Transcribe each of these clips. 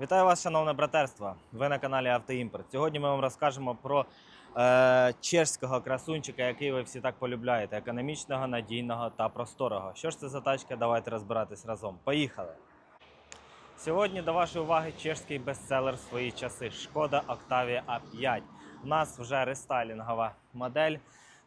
Вітаю вас, шановне братерство! Ви на каналі Автоімпорт. Сьогодні ми вам розкажемо про е, чешського красунчика, який ви всі так полюбляєте: економічного, надійного та просторого. Що ж це за тачка? Давайте розбиратись разом. Поїхали! Сьогодні до вашої уваги чешський бестселер в свої часи Шкода Octavia A5. У нас вже рестайлінгова модель.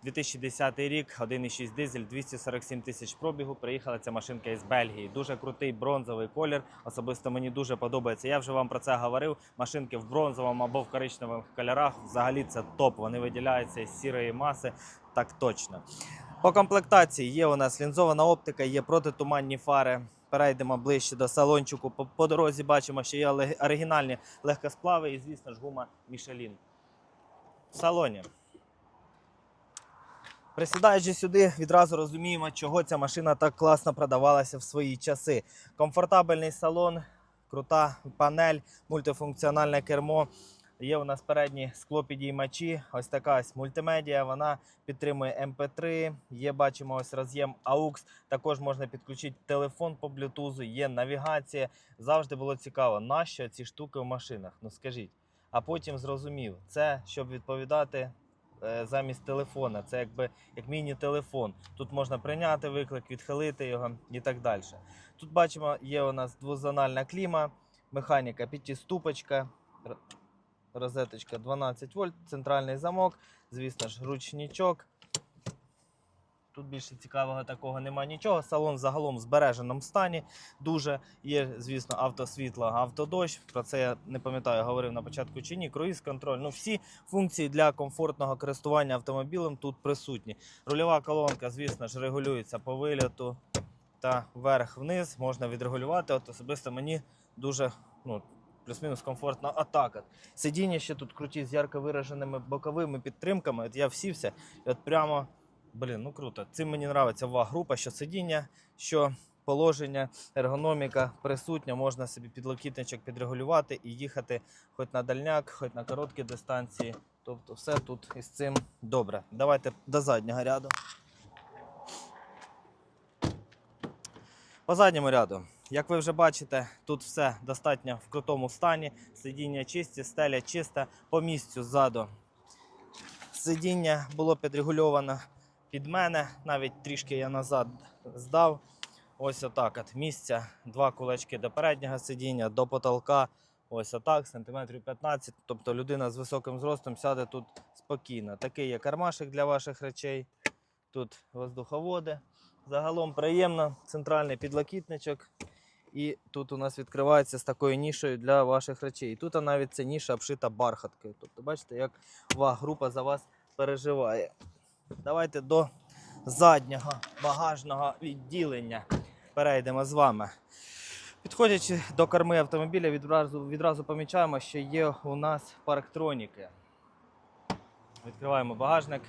2010 рік, 1,6 дизель, 247 тисяч пробігу. Приїхала ця машинка із Бельгії. Дуже крутий бронзовий колір. Особисто мені дуже подобається. Я вже вам про це говорив. Машинки в бронзовому або в коричневих кольорах. Взагалі це топ. Вони виділяються із сірої маси. Так точно. По комплектації є у нас лінзована оптика, є протитуманні фари. Перейдемо ближче до салончику. По, по дорозі бачимо, що є оригінальні легкосплави і, звісно ж, гума Michelin. В салоні. Присідаючи сюди, відразу розуміємо, чого ця машина так класно продавалася в свої часи. Комфортабельний салон, крута панель, мультифункціональне кермо. Є у нас передні склопідіймачі, ось така ось мультимедіа. Вона підтримує MP3. Є, бачимо, ось роз'єм AUX. Також можна підключити телефон по блютузу, є навігація. Завжди було цікаво, нащо ці штуки в машинах? Ну скажіть. А потім зрозумів, це щоб відповідати замість телефона. Це якби як міні-телефон. Тут можна прийняти виклик, відхилити його і так далі. Тут бачимо, є у нас двозональна кліма, механіка п'ятиступочка, розеточка 12 вольт, центральний замок, звісно ж, ручничок. Тут більше цікавого такого нема нічого. Салон загалом в збереженому стані. Дуже є, звісно, автосвітло, автодощ. Про це я не пам'ятаю, говорив на початку чи ні. Круїз контроль. Ну всі функції для комфортного користування автомобілем тут присутні. Рульова колонка, звісно ж, регулюється по виліту та вверх-вниз. Можна відрегулювати. От особисто мені дуже ну, плюс-мінус комфортна атака. Сидіння ще тут круті з ярко вираженими боковими підтримками. От я всівся, і от прямо. Блін, ну круто. Цим мені подобається група, що сидіння, що положення, ергономіка присутня, можна собі підлокітничок підрегулювати і їхати хоч на дальняк, хоч на короткі дистанції. Тобто все тут із цим добре. Давайте до заднього ряду. По задньому ряду, як ви вже бачите, тут все достатньо в крутому стані. Сидіння чисті, стеля чиста, по місцю ззаду. Сидіння було підрегульовано під мене, навіть трішки я назад здав. Ось отак от місця, два кулачки до переднього сидіння, до потолка. Ось отак, сантиметрів 15. Тобто людина з високим зростом сяде тут спокійно. Такий є кармашик для ваших речей. Тут воздуховоди. Загалом приємно, центральний підлокітничок. І тут у нас відкривається з такою нішою для ваших речей. І тут навіть ця ніша обшита бархаткою. Тобто, бачите, як група за вас переживає. Давайте до заднього багажного відділення перейдемо з вами. Підходячи до корми автомобіля, відразу, відразу помічаємо, що є у нас парктроніки. Відкриваємо багажник.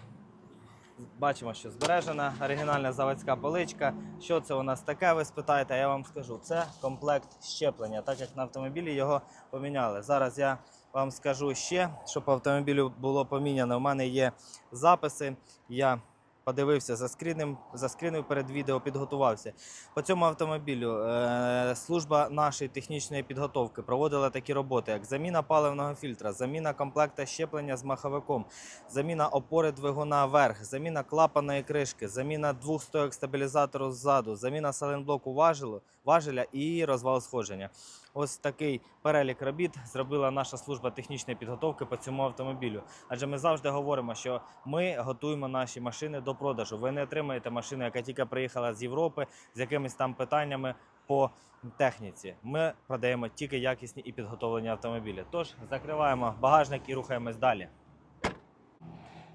Бачимо, що збережена оригінальна заводська поличка. Що це у нас таке? Ви спитаєте, я вам скажу. Це комплект щеплення, так як на автомобілі його поміняли. Зараз я вам скажу ще, що по автомобілю було поміняно. У мене є записи. Я подивився за скрінем, заскрінив перед відео, підготувався. По цьому автомобілю е, служба нашої технічної підготовки проводила такі роботи, як заміна паливного фільтра, заміна комплекта щеплення з маховиком, заміна опори двигуна вверх, заміна клапаної кришки, заміна двох стоек стабілізатору ззаду, заміна саленблоку важелу, важеля і розвал сходження. Ось такий перелік робіт зробила наша служба технічної підготовки по цьому автомобілю. Адже ми завжди говоримо, що ми готуємо наші машини до продажу. Ви не отримаєте машину, яка тільки приїхала з Європи з якимись там питаннями по техніці. Ми продаємо тільки якісні і підготовлені автомобілі. Тож закриваємо багажник і рухаємось далі.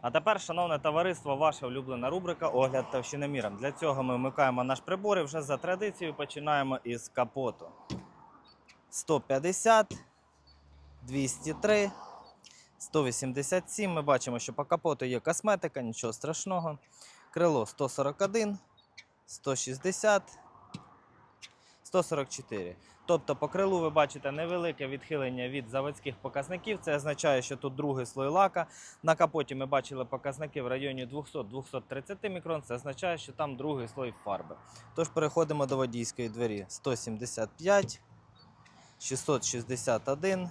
А тепер, шановне товариство, ваша улюблена рубрика Огляд товщиноміром. Для цього ми вмикаємо наш прибор і вже за традицією починаємо із капоту. 150, 203, 187. Ми бачимо, що по капоту є косметика, нічого страшного. Крило 141, 160, 144. Тобто по крилу ви бачите невелике відхилення від заводських показників. Це означає, що тут другий слой лака. На капоті ми бачили показники в районі 200-230 мікрон. Це означає, що там другий слой фарби. Тож переходимо до водійської двері. 175, 661,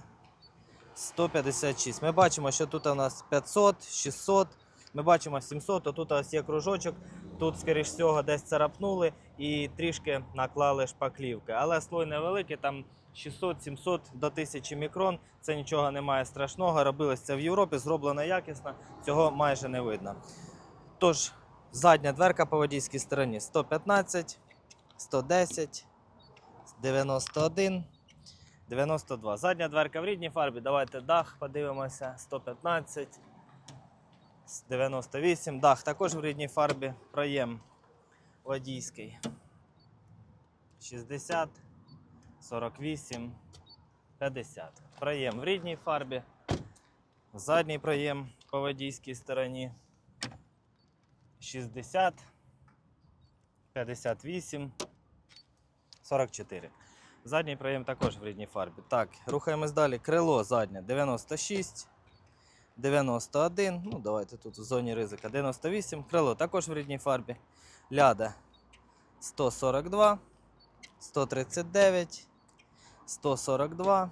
156. Ми бачимо, що тут у нас 500, 600. Ми бачимо 700, то тут ось є кружочок. Тут, скоріш всього, десь царапнули і трішки наклали шпаклівки. Але слой невеликий, там 600-700 до 1000 мікрон. Це нічого немає страшного. Робилось це в Європі, зроблено якісно, цього майже не видно. Тож, задня дверка по водійській стороні 115, 110, 91, 92. Задня дверка в рідній фарбі. Давайте дах подивимося. 115, 98. Дах також в рідній фарбі. Проєм водійський. 60, 48, 50. Проєм в рідній фарбі. Задній проєм по водійській стороні. 60, 58, 44. Задній проєм також в рідній фарбі. Так, рухаємось далі. Крило заднє 96, 91. Ну, давайте тут в зоні ризика 98. Крило також в рідній фарбі. Ляда 142, 139, 142.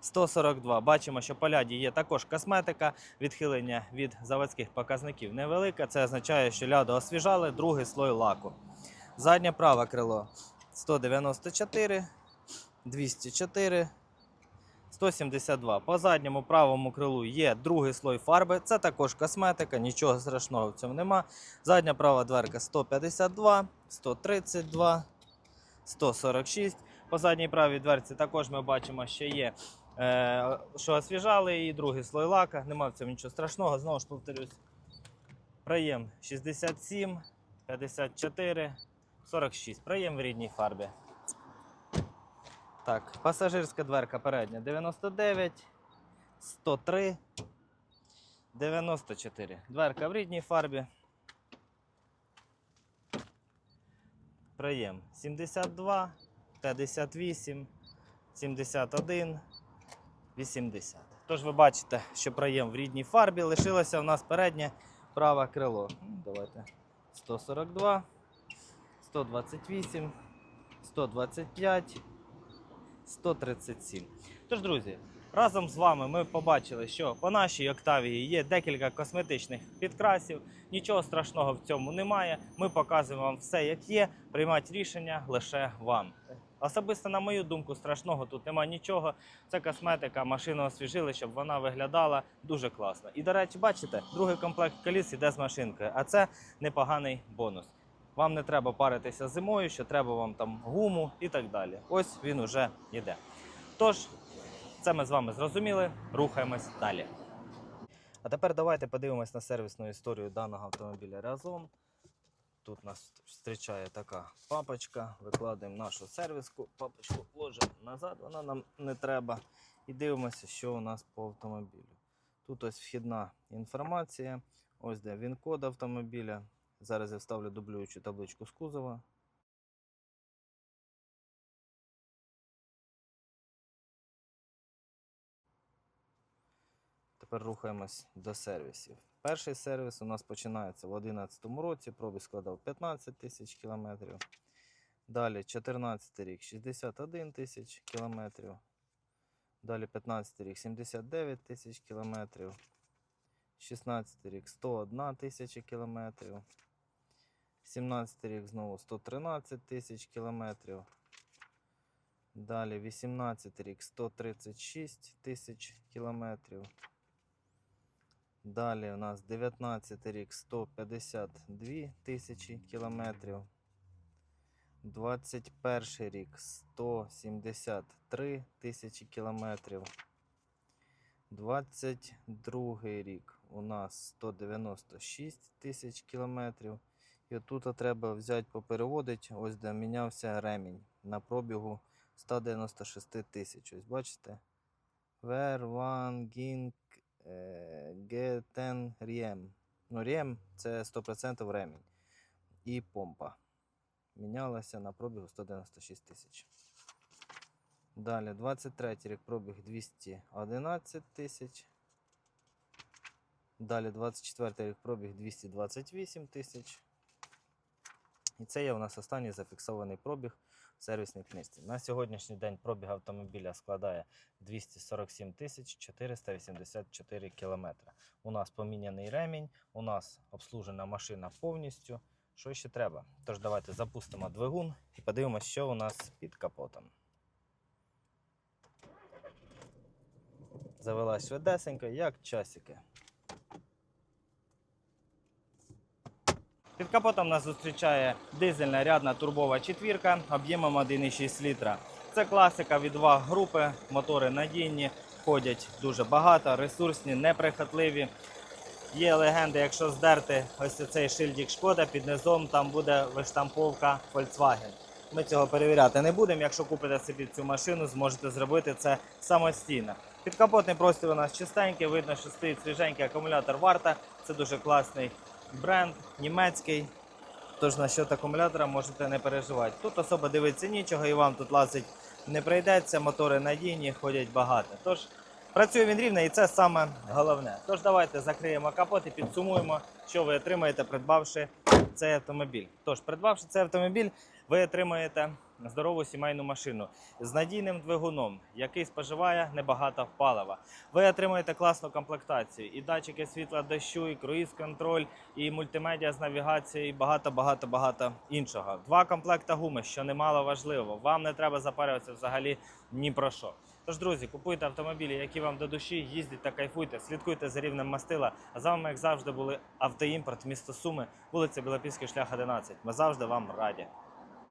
142. Бачимо, що по ляді є також косметика. Відхилення від заводських показників невелике. Це означає, що ляду освіжали, другий слой лаку. Заднє праве крило 194, 204, 172. По задньому правому крилу є другий слой фарби. Це також косметика, нічого страшного в цьому нема. Задня права дверка 152, 132, 146. По задній правій дверці також ми бачимо, що є, е, що освіжали і другий слой лака. Нема в цьому нічого страшного. Знову ж повторюсь. Проєм 67, 54, 46. Проєм в рідній фарбі. Так, пасажирська дверка передня 99, 103, 94. Дверка в рідній фарбі. Проєм 72, 58, 71, 80. Тож ви бачите, що проєм в рідній фарбі. Лишилося у нас переднє праве крило. Давайте 142, 128, 125, 137. Тож, друзі, разом з вами ми побачили, що по нашій Октавії є декілька косметичних підкрасів. Нічого страшного в цьому немає. Ми показуємо вам все, як є. Приймати рішення лише вам. Особисто, на мою думку, страшного тут немає нічого. Це косметика, машину освіжили, щоб вона виглядала дуже класно. І, до речі, бачите, другий комплект коліс іде з машинкою, а це непоганий бонус. Вам не треба паритися зимою, що треба вам там гуму і так далі. Ось він уже йде. Тож, це ми з вами зрозуміли. Рухаємось далі. А тепер давайте подивимось на сервісну історію даного автомобіля разом. Тут нас зустрічає така папочка. Викладаємо нашу сервіску, папочку ложимо назад, вона нам не треба. І дивимося, що у нас по автомобілю. Тут ось вхідна інформація, ось де він-код автомобіля. Зараз я вставлю дублюючу табличку з кузова. Тепер рухаємось до сервісів. Перший сервіс у нас починається в 2011 році, пробіг складав 15 тисяч кілометрів. Далі 14 рік 61 тисяч кілометрів. Далі 15 рік 79 тисяч кілометрів. 16 рік 101 тисяча кілометрів. 17 рік знову 113 тисяч кілометрів. Далі 18 рік 136 тисяч кілометрів. Далі у нас 19 рік 152 тисячі кілометрів. 21 рік 173 тисячі кілометрів. 22 рік у нас 196 тисяч кілометрів. І отут треба взяти попереводити, ось де мінявся ремінь на пробігу 196 тисяч. Ось бачите? Вервангінг Гетен Рєм. Ну, Рєм це 100% ремінь. І помпа. Мінялася на пробігу 196 тисяч. Далі, 23 рік пробіг 211 тисяч. Далі 24 рік пробіг 228 тисяч. І це є у нас останній зафіксований пробіг в сервісній книжці. На сьогоднішній день пробіг автомобіля складає 247 тисяч 484 кілометри. У нас поміняний ремінь, у нас обслужена машина повністю. Що ще треба? Тож давайте запустимо двигун і подивимося, що у нас під капотом. Завелась швидесенько, як часики. Під капотом нас зустрічає дизельна рядна турбова четвірка об'ємом 1,6 літра. Це класика від ВАГ групи, мотори надійні, ходять дуже багато, ресурсні, неприхотливі. Є легенди, якщо здерти ось цей шильдик шкода, під низом там буде виштамповка Volkswagen. Ми цього перевіряти не будемо. Якщо купите собі цю машину, зможете зробити це самостійно. Підкапотний простір у нас чистенький, видно, що стоїть свіженький акумулятор варта. Це дуже класний бренд, німецький. Тож насчет акумулятора можете не переживати. Тут особо дивитися нічого і вам тут лазить не прийдеться, мотори надійні, ходять багато. Тож працює він рівно і це саме головне. Тож давайте закриємо капот і підсумуємо, що ви отримаєте, придбавши цей автомобіль. Тож, придбавши цей автомобіль, ви отримаєте здорову сімейну машину з надійним двигуном, який споживає небагато палива. Ви отримаєте класну комплектацію, і датчики світла дощу, і круїз-контроль, і мультимедіа з навігацією, і багато, багато, багато іншого. Два комплекта гуми, що немало важливо. Вам не треба запарюватися взагалі ні про що. Тож, друзі, купуйте автомобілі, які вам до душі, їздіть та кайфуйте, слідкуйте за рівнем мастила. А з вами, як завжди, були автоімпорт, місто Суми, вулиця Білопільський шлях 11. Ми завжди вам раді.